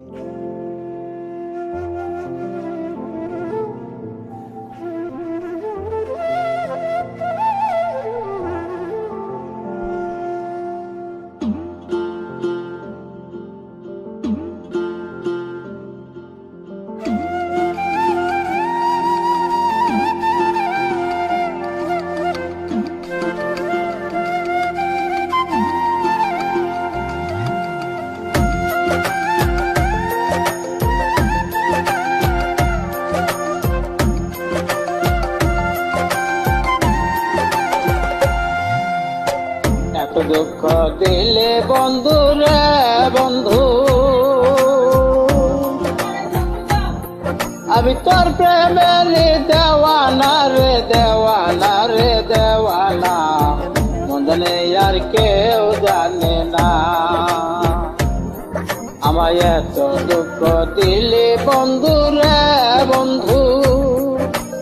এত দুঃখ দিলে বন্ধু রে বন্ধু? আমি তোর প্রেমের দেওয়ানা রে দেওয়ানা রে, দেওয়ানা। মন্দনে আর কেউ জানে না। আমায় এত দুঃখ দিলে বন্ধু রে বন্ধু?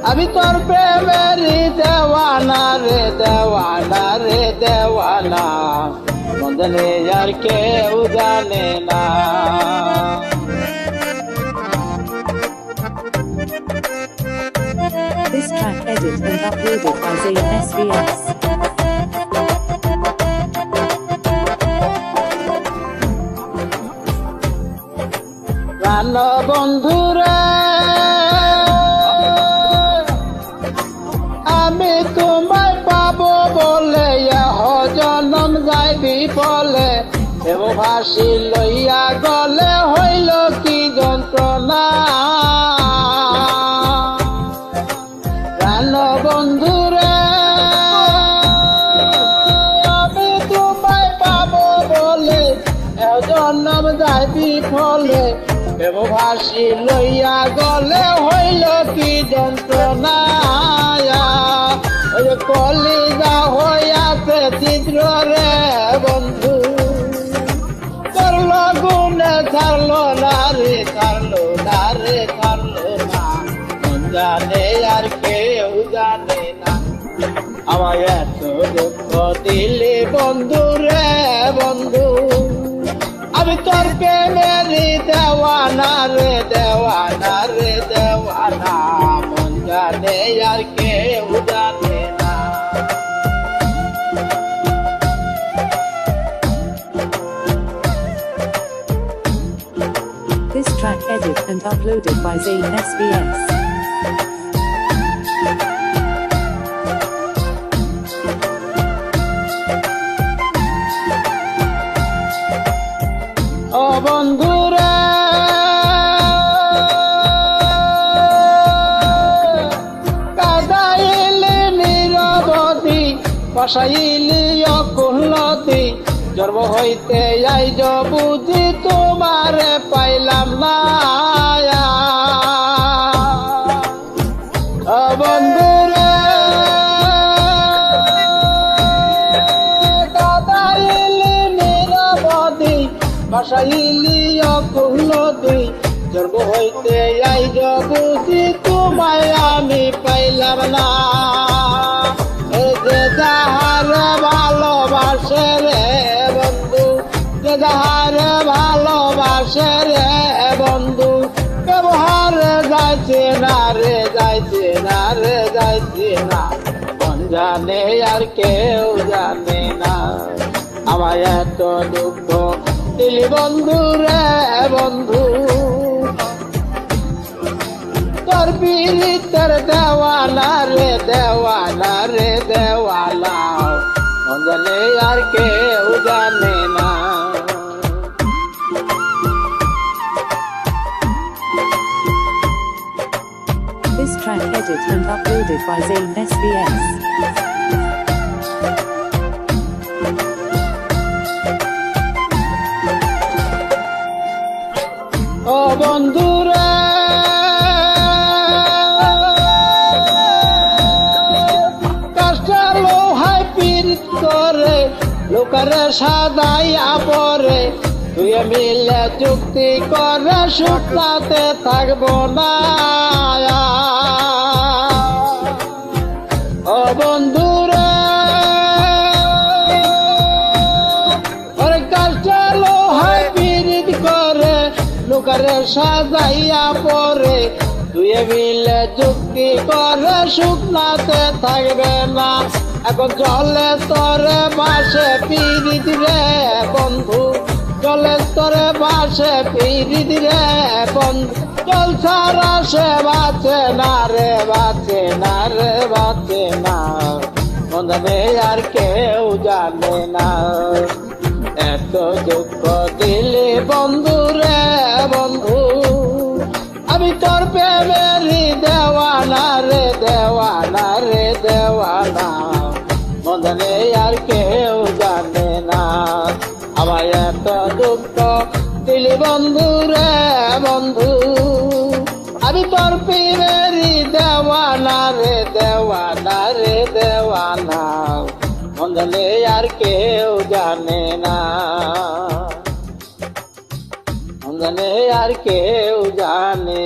আমি তোর প্রেমের দেওয়ানা রে দেওয়ানা রে দেওয়ানা মন্দনে আর কেউ জানে না This track edited and uploaded by Zayn SBS. প্রাণ বন্ধুরা এবং ভাসি লইয়া গলে হইল কি যন্ত্রণা? প্রাণ বন্ধুরা পাবো বলে জন্ম যাইবি ফলে এবং ভাসি লইয়া গলে হইল কি যন্ত্রণা? ছাড়লো না জানে আর কেউ জানে না। আমায় এত দুঃখ দিলে বন্ধু রে বন্ধু। আমি তোর প্রেমের দেওয়ানা রে দেওয়ানা রে, দেওয়ানা। মন জানে আর কেউ track edited and uploaded by Zayn SBS. বন্ধুরা কাদাইলে জন্ম হইতে আইজ বুঝি তোমারে ভাসাইলি অকুল দুই, জন্ম হইতে আইজ বুঝি তোমায় আমি পাইলাম না। যে যাহার ভালোবাসে রে বন্ধু, যে যাহার ভালোবাসে রে বন্ধু, ব্যবহার যাইছে না রে, যাইছে না রে, যাইছে না। জানে আর কেউ জানে না। আমায় এত দুঃখ দিলি বন্ধু রে বন্ধু। তোর পীড়িতের দেওয়ানা রে দেওয়ানা রে, দেওয়ালা। মন জানে আর কেউ জানে না। This track edited and uploaded by Zayn SBS. লোকারে সাদাইয়া পরে তুই মিলে চুক্তি করে শুকনাতে থাকব না। ও লোহায় করে সাজাইয়া পরে দুয়ে মিলে চুক্তি করে শুকনাতে থাকবে না। এখন চলে তরে বাসে পিড়িত রে, বন্ধু। চলে তরে বাসে পিড়িত রে, বন্ধু। চল ছাড়া সে বাঁচে না রে, বাঁচে না রে, বাঁচে না। মন্দনে আর কেউ জানে না। এত দুঃখ দিলে বন্ধু রে, বন্ধু। আমি তোর প্রেমেরই দেওয়ানা রে দেওয়ানা রে। মদনে আর কেউ জানে না। আমার এত দুঃখ দিলি বন্ধু রে বন্ধু। আমি তোর প্রেমেরই দেওয়ানা রে দেওয়ানা রে, দেওয়ানা। মদনে আর কেউ জানে না। মদনে আর কেউ জানে